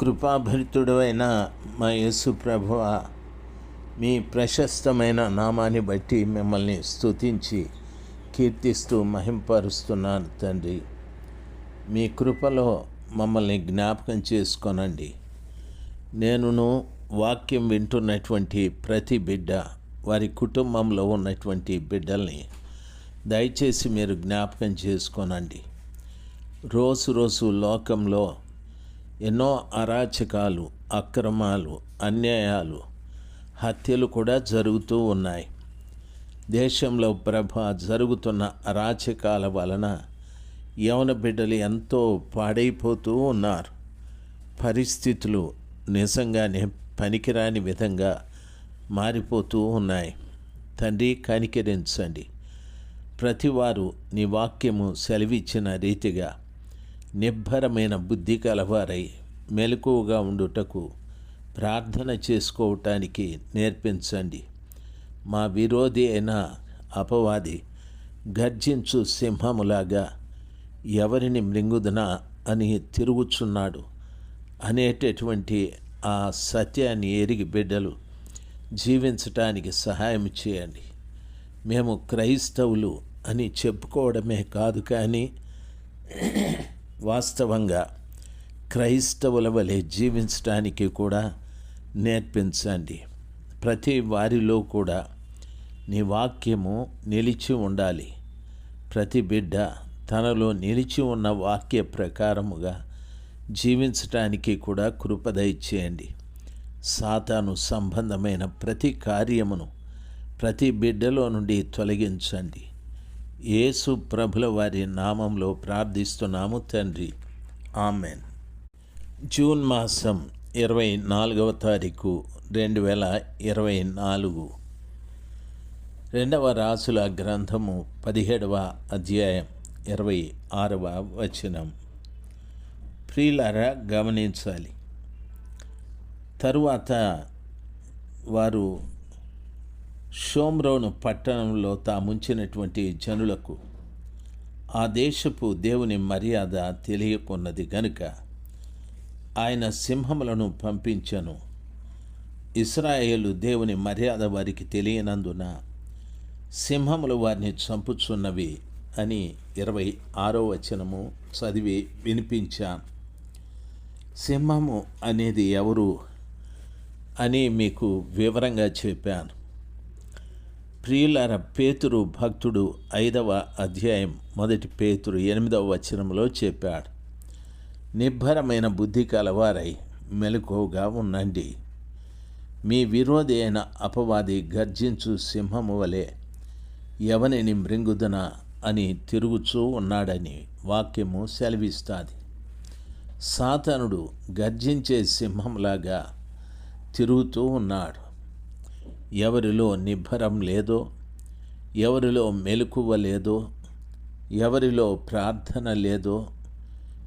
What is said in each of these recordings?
కృపాభరితుడు మా యేసు ప్రభువ మీ ప్రశస్తమైన నామాన్ని బట్టి మిమ్మల్ని స్తుతించి కీర్తిస్తూ మహింపరుస్తున్నాను తండ్రి. మీ కృపలో మమ్మల్ని జ్ఞాపకం చేసుకోనండి. నేనును వాక్యం వింటున్నటువంటి ప్రతి బిడ్డ వారి కుటుంబంలో ఉన్నటువంటి బిడ్డల్ని దయచేసి మీరు జ్ఞాపకం చేసుకోనండి. రోజు రోజు లోకంలో ఎన్నో అరాచకాలు అక్రమాలు అన్యాయాలు హత్యలు కూడా జరుగుతూ ఉన్నాయి. దేశంలో ప్రభ జరుగుతున్న అరాచకాల వలన యవన బిడ్డలు ఎంతో పాడైపోతూ ఉన్నారు. పరిస్థితులు నిజంగానే పనికిరాని విధంగా మారిపోతూ ఉన్నాయి. తండ్రి కనికరించండి. ప్రతివారు నీ వాక్యము సెలవిచ్చిన రీతిగా నిబ్బరమైన బుద్ధి కలవారై మెలకువగా ఉండుటకు ప్రార్థన చేసుకోవటానికి నేర్పించండి. మా విరోధి అయిన అపవాది గర్జించు సింహములాగా ఎవరిని మృంగుదనా అని తిరుగుచున్నాడు. అనేటటువంటి ఆ సత్యాన్ని ఎరిగి బిడ్డలు జీవించటానికి సహాయం చేయండి. మేము క్రైస్తవులు అని చెప్పుకోవడమే కాదు కానీ వాస్తవంగా క్రైస్తవుల వలె జీవించడానికి కూడా నేర్పించండి. ప్రతి వారిలో కూడా నీ వాక్యము నిలిచి ఉండాలి. ప్రతి బిడ్డ తనలో నిలిచి ఉన్న వాక్య ప్రకారముగా జీవించటానికి కూడా కృపదయచేయండి సాతాను సంబంధమైన ప్రతి కార్యమును ప్రతి బిడ్డలో నుండి తొలగించండి. యేసు ప్రభుల వారి నామంలో ప్రార్థిస్తున్నాము తండ్రి. ఆమెన్. జూన్ మాసం ఇరవై నాలుగవ తారీఖు రెండు వేల ఇరవై నాలుగు. రెండవ రాసుల గ్రంథము పదిహేడవ అధ్యాయం ఇరవై ఆరవ వచనం. ప్రియులారా గమనించాలి. తరువాత వారు షోమ్రోను పట్టణంలో తాముంచినటువంటి జనులకు ఆ దేశపు దేవుని మర్యాద తెలియకున్నది గనుక ఆయన సింహములను పంపించను. ఇస్రాయేలు దేవుని మర్యాద వారికి తెలియనందున సింహములు వారిని చంపుచున్నవి అని ఇరవై ఆరో వచనము చదివి వినిపించాను సింహము అనేది ఎవరు అని మీకు వివరంగా చెప్పాను. ప్రియులార పేతురు భక్తుడు ఐదవ అధ్యాయం మొదటి పేతురు ఎనిమిదవ వచనంలో చెప్పాడు నిబ్బరమైన బుద్ధి కలవారై మెలకువగా ఉండండి. మీ విరోధి అయిన అపవాది గర్జించు సింహము వలె ఎవనిని మృంగుదన అని తిరుగుచూ ఉన్నాడని వాక్యము సెలవిస్తుంది. సాతనుడు గర్జించే సింహంలాగా తిరుగుతూ ఉన్నాడు. ఎవరిలో నిబ్బరం లేదో ఎవరిలో మెలకువ లేదో ఎవరిలో ప్రార్థన లేదో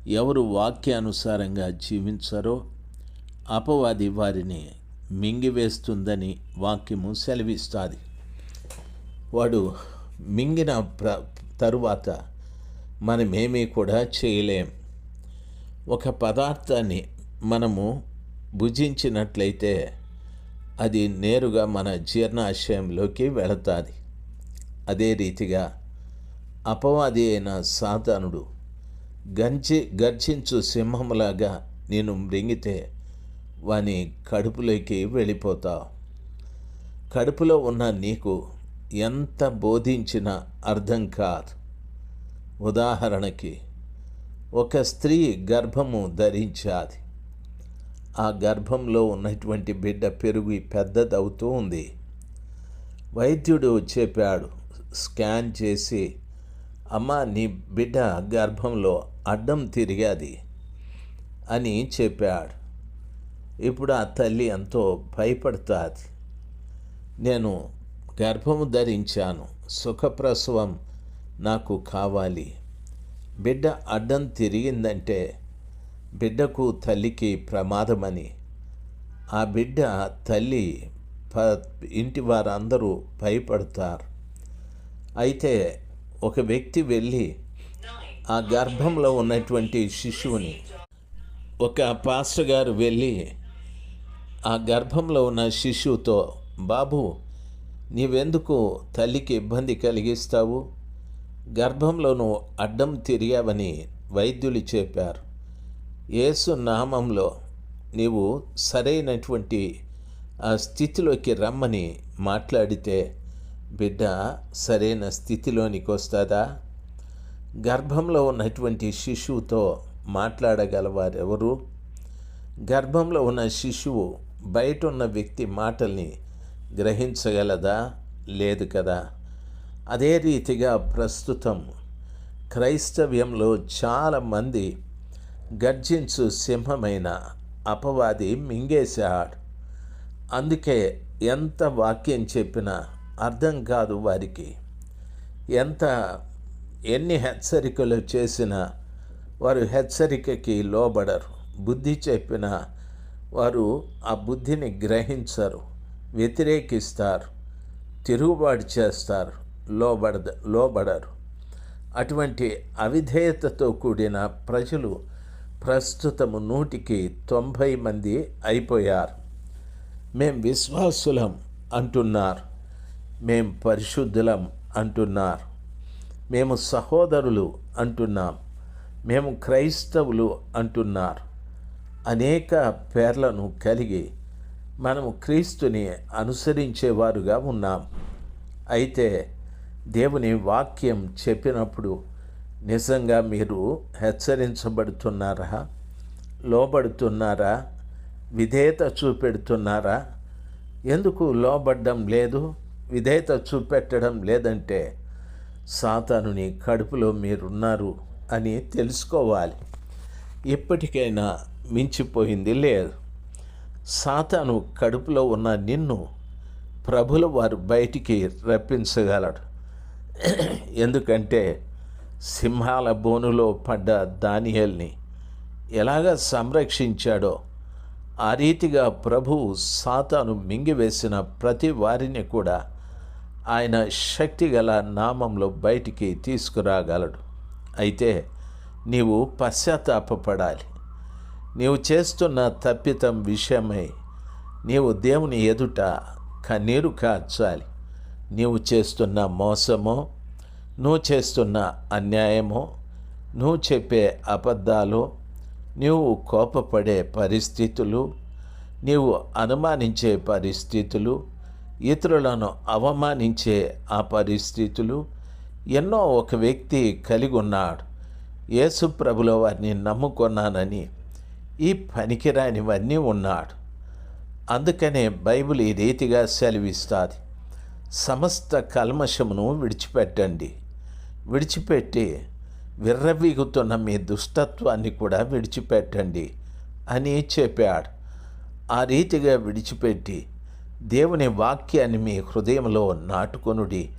ఎవరు వాక్యానుసారంగా జీవించరో అపవాది వారిని మింగివేస్తుందని వాక్యము సెలవిస్తుంది. వాడు మింగిన ప్ర తరువాత మనమేమీ కూడా చేయలేం. ఒక పదార్థాన్ని మనము భుజించినట్లయితే అది నేరుగా మన జీర్ణాశయంలోకి వెళతాది. అదే రీతిగా అపవాది అయిన సాతానుడు గంచి గర్జించు సింహములాగా నేను మృంగితే వాని కడుపులోకి వెళ్ళిపోతావు కడుపులో ఉన్న నీకు ఎంత బోధించినా అర్థం కాదు. ఉదాహరణకి ఒక స్త్రీ గర్భము ధరించాది. ఆ గర్భంలో ఉన్నటువంటి బిడ్డ పెరుగు పెద్దదవుతూ ఉంది. వైద్యుడు చెప్పాడు స్కాన్ చేసి అమ్మ నీ బిడ్డ గర్భంలో అడ్డం తిరిగాది అని చెప్పాడు. ఇప్పుడు ఆ తల్లి ఎంతో భయపడుతుంది. నేను గర్భము ధరించాను సుఖప్రసవం నాకు కావాలి. బిడ్డ అడ్డం తిరిగిందంటే బిడ్డకు తల్లికి ప్రమాదమని ఆ బిడ్డ తల్లి ప ఇంటి వారందరూ భయపడతారు. అయితే ఒక వ్యక్తి వెళ్ళి ఆ గర్భంలో ఉన్నటువంటి శిశువుని ఒక పాస్టర్ గారు వెళ్ళి ఆ గర్భంలో ఉన్న శిశువుతో బాబు నీవెందుకు తల్లికి ఇబ్బంది కలిగిస్తావు? గర్భంలోనూ అడ్డం తిరిగావని వైద్యులు చెప్పారు. యేసు నామంలో నీవు సరైనటువంటి ఆ స్థితిలోకి రమ్మని మాట్లాడితే బిడ్డ సరైన స్థితిలోనికి వస్తుందా గర్భంలో ఉన్నటువంటి శిశువుతో మాట్లాడగలవారెవరు? గర్భంలో ఉన్న శిశువు బయట ఉన్న వ్యక్తి మాటల్ని గ్రహించగలదా? లేదు కదా. అదే రీతిగా ప్రస్తుతం క్రైస్తవ్యంలో చాలామంది గర్జించు సింహమైన అపవాది మింగేశాడు. అందుకే ఎంత వాక్యం చెప్పినా అర్థం కాదు వారికి. ఎంత ఎన్ని హెచ్చరికలు చేసినా వారు హెచ్చరికకి లోబడరు. బుద్ధి చెప్పినా వారు ఆ బుద్ధిని గ్రహించరు. వ్యతిరేకిస్తారు. తిరుగుబాటు చేస్తారు. లోబడ లోబడరు. అటువంటి అవిధేయతతో కూడిన ప్రజలు ప్రస్తుతము నూటికి తొంభై మంది అయిపోయారు. మేం విశ్వాసులం అంటున్నారు. మేం పరిశుద్ధులం అంటున్నారు. మేము సహోదరులు అంటున్నాం. మేము క్రైస్తవులు అంటున్నారు. అనేక పేర్లను కలిగి మనము క్రీస్తుని అనుసరించేవారుగా ఉన్నాం. అయితే దేవుని వాక్యం చెప్పినప్పుడు నిజంగా మీరు హెచ్చరించబడుతున్నారా? లోబడుతున్నారా? విధేయత చూపెడుతున్నారా? ఎందుకు లోబడ్డం లేదు? విధేయత చూపెట్టడం లేదంటే సాతానుని కడుపులో మీరున్నారు అని తెలుసుకోవాలి. ఇప్పటికైనా మించిపోయింది లేదు. సాతాను కడుపులో ఉన్న నిన్ను ప్రభుల వారు బయటికి రప్పించగలడు. ఎందుకంటే సింహాల బోనులో పడ్డ దానియల్ని ఎలాగ సంరక్షించాడో ఆ రీతిగా ప్రభువు సాతాను మింగివేసిన ప్రతి వారిని కూడా ఆయన శక్తిగల నామంలో బయటికి తీసుకురాగలడు. అయితే నీవు పశ్చాత్తాపడాలి నీవు చేస్తున్న తప్పితం విషయమై నీవు దేవుని ఎదుట కన్నీరు కార్చాలి నీవు చేస్తున్న మోసమో నువ్వు చేస్తున్న అన్యాయమో నువ్వు చెప్పే అబద్ధాలు నీవు కోపపడే పరిస్థితులు నీవు అనుమానించే పరిస్థితులు ఇతరులను అవమానించే ఆ పరిస్థితులు ఎన్నో ఒక వ్యక్తి కలిగి ఉన్నాడు. యేసు ప్రభుల వారిని నమ్ముకున్నానని ఈ పనికిరానివన్నీ ఉన్నాడు. అందుకనే బైబిల్ ఈ రీతిగా సెలవిస్తుంది. సమస్త కల్మషమును విడిచిపెట్టండి. విడిచిపెట్టి విర్రవీగుతున్న మీ దుష్టత్వాన్ని కూడా విడిచిపెట్టండి అని చెప్పాడు. ఆ రీతిగా విడిచిపెట్టి దేవుని వాక్యాన్ని మీ హృదయంలో నాటుకొనుడి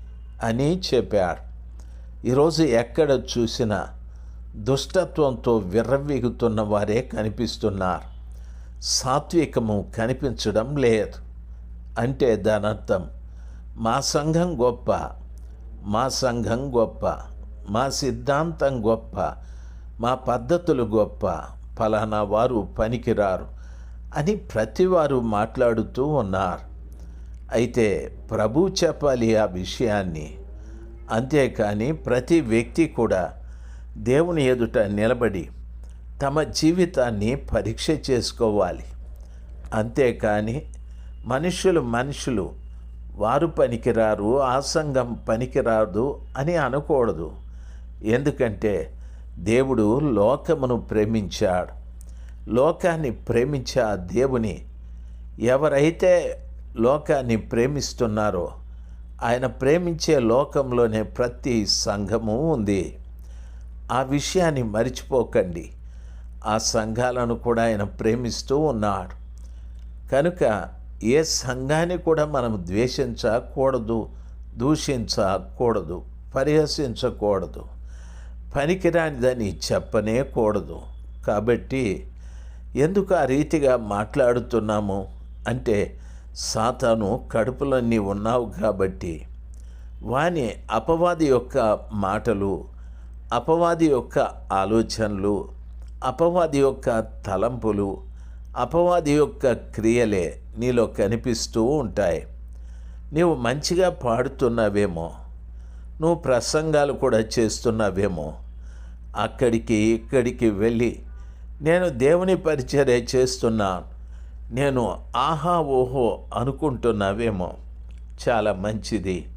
అని చెప్పాడు. ఈరోజు ఎక్కడ చూసినా దుష్టత్వంతో విర్రవీగుతున్న వారే కనిపిస్తున్నారు. సాత్వికము కనిపించడం లేదు. అంటే దాని అర్థం మా సంఘం గొప్ప మా సంఘం గొప్ప మా సిద్ధాంతం గొప్ప మా పద్ధతులు గొప్ప ఫలానా వారు పనికిరారు అని ప్రతివారు మాట్లాడుతూ ఉన్నారు. అయితే ప్రభు చెప్పాలి ఆ విషయాన్ని. అంతేకాని ప్రతి వ్యక్తి కూడా దేవుని ఎదుట నిలబడి తమ జీవితాన్ని పరీక్ష చేసుకోవాలి. అంతేకాని మనుషులు మనుషులు వారు పనికిరారు ఆ సంఘం పనికిరాదు అని అనకూడదు. ఎందుకంటే దేవుడు లోకమును ప్రేమించాడు. లోకాన్ని ప్రేమించే ఆ దేవుని ఎవరైతే లోకాన్ని ప్రేమిస్తున్నారో ఆయన ప్రేమించే లోకంలోనే ప్రతి సంఘము ఉంది. ఆ విషయాన్ని మరిచిపోకండి. ఆ సంఘాలను కూడా ఆయన ప్రేమిస్తూ ఉన్నాడు. కనుక ఏ సంఘాన్ని కూడా మనం ద్వేషించకూడదు దూషించకూడదు పరిహసించకూడదు. పనికిరానిదని చెప్పనే కూడదు కాబట్టి ఎందుకు ఆ రీతిగా మాట్లాడుతున్నాము అంటే సాతాను కడుపులన్నీ ఉన్నావు కాబట్టి వాని అపవాది యొక్క మాటలు అపవాది యొక్క ఆలోచనలు అపవాది యొక్క తలంపులు అపవాది యొక్క క్రియలే నీలో కనిపిస్తూ ఉంటాయి. నీవు మంచిగా పాడుతున్నావేమో నువ్వు ప్రసంగాలు కూడా చేస్తున్నావేమో అక్కడికి ఇక్కడికి వెళ్ళి నేను దేవుని పరిచర్య చేస్తున్నా నేను ఆహా ఓహో అనుకుంటున్నావేమో చాలా మంచిది.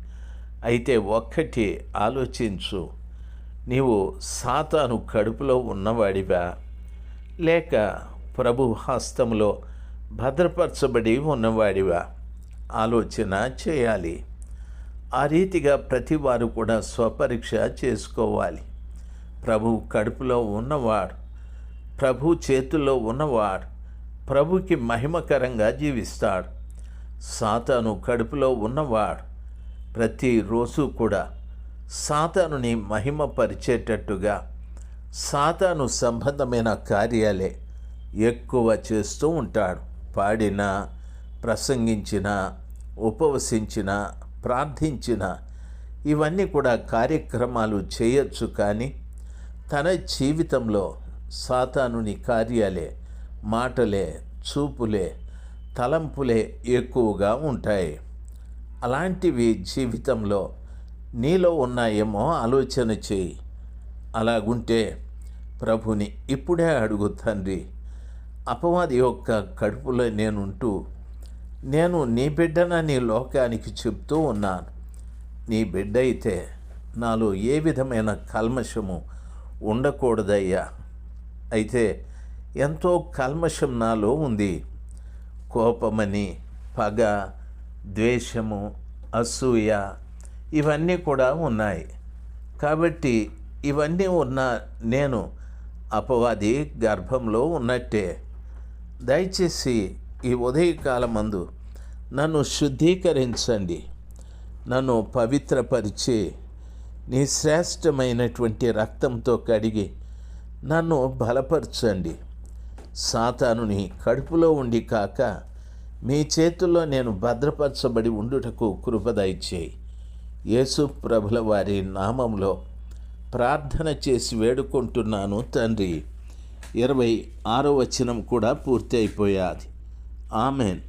అయితే ఒక్కటి ఆలోచించు నీవు సాతాను కడుపులో ఉన్నవాడివా? లేక ప్రభు హస్తంలో భద్రపరచబడి ఉన్నవాడివా? ఆలోచన చేయాలి. ఆ రీతిగా ప్రతి వారు కూడా స్వపరీక్ష చేసుకోవాలి. ప్రభు కడుపులో ఉన్నవాడు ప్రభు చేతుల్లో ఉన్నవాడు ప్రభుకి మహిమకరంగా జీవిస్తాడు. సాతాను కడుపులో ఉన్నవాడు ప్రతిరోజు కూడా సాతానుని మహిమపరిచేటట్టుగా సాతాను సంబంధమైన కార్యాలే ఎక్కువ చేస్తూ ఉంటాడు పాడిన ప్రసంగించిన ఉపవసించిన ప్రార్థించిన ఇవన్నీ కూడా కార్యక్రమాలు చేయొచ్చు కానీ తన జీవితంలో సాతానుని కార్యాలే మాటలే చూపులే తలంపులే ఎక్కువగా ఉంటాయి. అలాంటివి జీవితంలో నీలో ఉన్నాయేమో ఆలోచన చేయి. అలాగుంటే ప్రభుని ఇప్పుడే అడుగు తండ్రి అపవాది యొక్క కడుపులో నేనుంటూ నేను నీ బిడ్డనని లోకానికి చెప్తూ ఉన్నాను. నీ బిడ్డ అయితే నాలో ఏ విధమైన కల్మషము ఉండకూడదయ్యా. అయితే ఎంతో కల్మషం నాలో ఉంది. కోపమని పగ ద్వేషము అసూయ ఇవన్నీ కూడా ఉన్నాయి. కాబట్టి ఇవన్నీ ఉన్న నేను అపవాది గర్భంలో ఉన్నట్టే. దయచేసి ఈ ఉదయకాలమందు నన్ను శుద్ధీకరించండి. నన్ను పవిత్రపరిచి నీ శ్రేష్టమైనటువంటి రక్తంతో కడిగి నన్ను బలపరచండి. సాతానుని కడుపులో ఉండి కాక మీ చేతుల్లో నేను భద్రపరచబడి ఉండుటకు కృపదయచేయి యేసు ప్రభుల వారి నామంలో ప్రార్థన చేసి వేడుకుంటున్నాను తండ్రి. ఇరవై ఆరో వచనం కూడా పూర్తి అయిపోయాది. ఆమెన్.